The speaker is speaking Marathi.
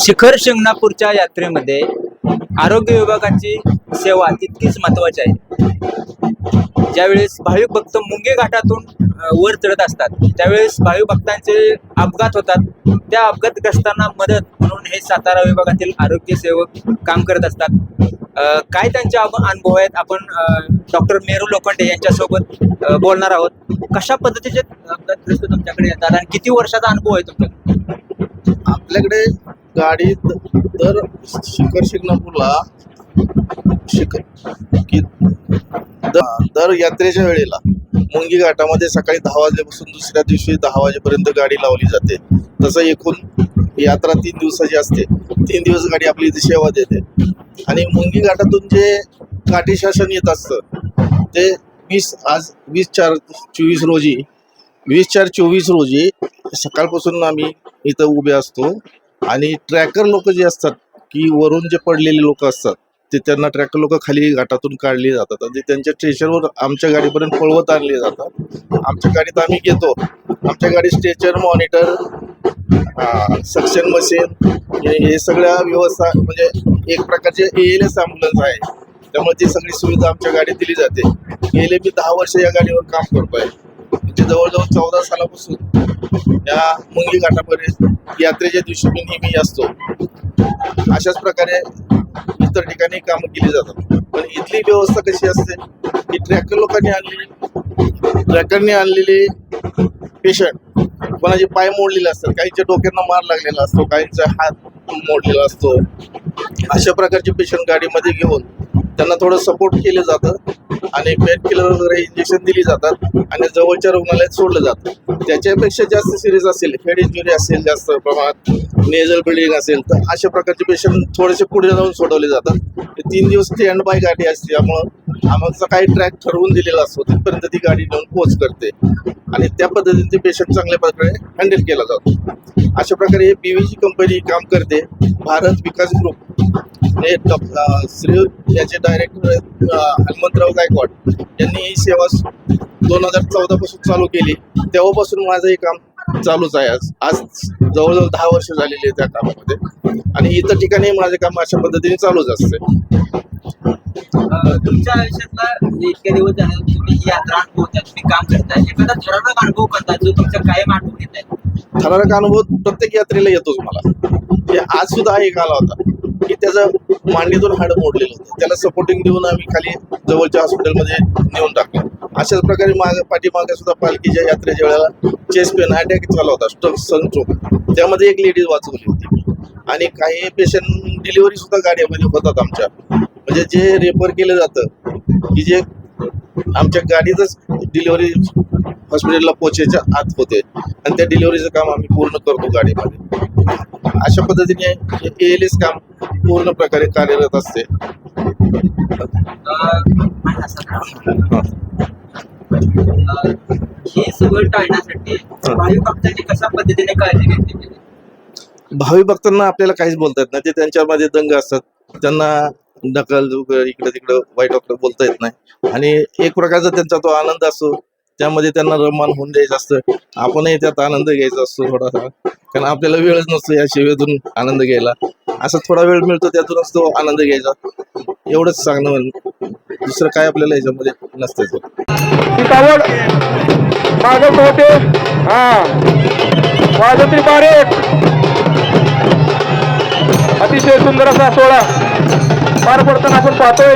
शिखर शिंगणापूरच्या यात्रेमध्ये आरोग्य विभागाची सेवा तितकीच महत्वाची आहे. ज्यावेळेस भाविक भक्त मुंगे घाटातून वर चढत असतात त्यावेळेस भाविक भक्तांचे अपघात होतात. त्या अपघातग्रस्तांना मदत म्हणून हे सातारा विभागातील आरोग्य सेवक काम करत असतात. काय त्यांचे अनुभव आहेत? आपण डॉक्टर मेरू लोखंडे यांच्यासोबत बोलणार आहोत. कशा पद्धतीचे अपघातग्रस्त तुमच्याकडे येतात? आणि किती वर्षाचा अनुभव आहे तुमच्याकडे? आपल्याकडे गाडी दर शिखर शिंगणापूरला शिखर की दर यात्रेच्या वेळेला मुंगी घाटामध्ये सकाळी दहा वाजल्यापासून दुसऱ्या दिवशी दहा वाजेपर्यंत गाडी लावली जाते. तसं एकूण यात्रा तीन दिवसाची असते. तीन दिवस गाडी आपली इथे सेवा देते. आणि मुंगी घाटातून जे काठी शासन येत असतं ते वीस आज वीस चार चोवीस रोजी वीस चार चोवीस रोजी सकाळपासून आम्ही इथं उभे असतो. आणि ट्रॅकर लोक जे असतात की वरून जे पडलेले लोक असतात ते त्यांना ट्रॅकर लोक खाली घाटातून काढली जातात आणि त्यांच्या स्टेशनवर आमच्या गाडीपर्यंत पळवत आणले जातात. आमच्या गाडीत आम्ही घेतो. आमच्या गाडी स्ट्रेचर मॉनिटर सक्शन मशीन हे सगळ्या व्यवस्था म्हणजे एक प्रकारचे ए एल एस ॲम्ब्युलन्स आहे. त्यामुळे ती सगळी सुविधा आमच्या गाडीत दिली जाते. गेले मी दहा वर्ष या गाडीवर काम करतो आहे जवळजवळ चौदा सालापासून या मुंगी घाटापर्यंत यात्रेच्या दिवशी मी नेहमी असतो. अशाच प्रकारे इतर ठिकाणी कामं केली जातात. पण इथली व्यवस्था कशी असते? की ट्रॅकर लोकांनी आणलेली ट्रॅकरने आणलेले पेशंट कोणाचे पाय मोडलेले असतात काहींच्या डोक्यांना मार लागलेला असतो काहींचा हात मोडलेला असतो. अशा प्रकारचे पेशंट गाडीमध्ये घेऊन त्यांना थोडं सपोर्ट केलं जातं. आणि पेट किलर वगैरे इंजेक्शन दिली जातात आणि जवळच्या रुग्णालयात सोडलं जातं. त्याच्यापेक्षा जास्त सिरियस असेल हेड इंजुरी असेल जास्त प्रमाणात नेझल बिल्डिंग असेल तर अशा प्रकारचे पेशंट थोडेसे पुढे जाऊन सोडवले जातात. तीन दिवस स्टँड बाय गाडी असते त्यामुळं आमचा काही ट्रॅक ठरवून दिलेला असतो. तिथपर्यंत ती गाडी नेऊन पोच करते. आणि त्या पद्धतीने ते पेशंट चांगल्या प्रकारे हँडल केला जातो. अशा प्रकारे हे कंपनी काम करते. भारत विकास ग्रुप हे अं, श्री याचे डायरेक्टर हनुमंतराव गायकवाड यांनी ही सेवा दोन हजार चौदा पासून चालू केली. तेव्हापासून माझं हे काम चालूच आहे आज. आज जवळजवळ दहा वर्ष झालेली आहे त्या कामामध्ये. आणि इतर ठिकाणी माझे काम अशा पद्धतीने चालूच असते. तुमच्या आयुष्यातला इतके दिवस झाले तुम्ही ही यात्रा अनुभवताय तुम्ही काम करताय एखादा ठराविक अनुभव करताय जो तुमच्या कायम आठवण येत आहे? थरारक अनुभव प्रत्येक यात्रेला येतोच मला. आज सुद्धा एक आला होता. की त्याचं मांडीतून हाड मोडलेलं होतं. त्याला सपोर्टिंग देऊन आम्ही खाली जवळच्या हॉस्पिटलमध्ये नेऊन टाकलं. अशाच प्रकारे माग पाठीमागे सुद्धा पालखीच्या यात्रेच्या वेळेला चेस्ट पेन अटॅक झाला होता स्ट्रोक सनस्ट्रोक त्यामध्ये एक लेडीज वाचवली होती. आणि काही पेशंट डिलिव्हरी सुद्धा गाड्यामध्ये होतात आमच्या. म्हणजे जे रेफर केलं जातं की जे आमच्या गाडीतच डिलिव्हरी हॉस्पिटलला पोचायच्या आत होते. आणि त्या डिलिव्हरीचं काम आम्ही पूर्ण करतो गाडीमध्ये. अशा पद्धतीने ए एल एस काम पूर्ण प्रकारे कार्यरत असते. अ, आणि असं अ, हे सगळं टाळण्यासाठी भाविक भक्तांनी कशा पद्धतीने काळजी घेतली? पाहिजे? भावी भक्तांना आपल्याला काहीच बोलता येत नाही. ते त्यांच्यामध्ये दंग असतात. त्यांना ढकल इकडे तिकडं वाईट वाकडं बोलता येत नाही. आणि एक प्रकारचा त्यांचा तो आनंद असतो. त्यामध्ये त्यांना रमान होऊन द्यायचं असतं. आपणही त्यात आनंद घ्यायचा असतो थोडासा. कारण आपल्याला वेळच नसतो या सेवेतून आनंद घ्यायला. असा थोडा वेळ मिळतो त्यातूनच तो आनंद घ्यायचा. एवढंच सांगणं दुसरं काय आपल्याला याच्यामध्ये नसतं सीतावड मागत होते हा. वाजत्री पारेख. अतिशय सुंदर असा सोहळा. पार पडताना आपण पाहतोय.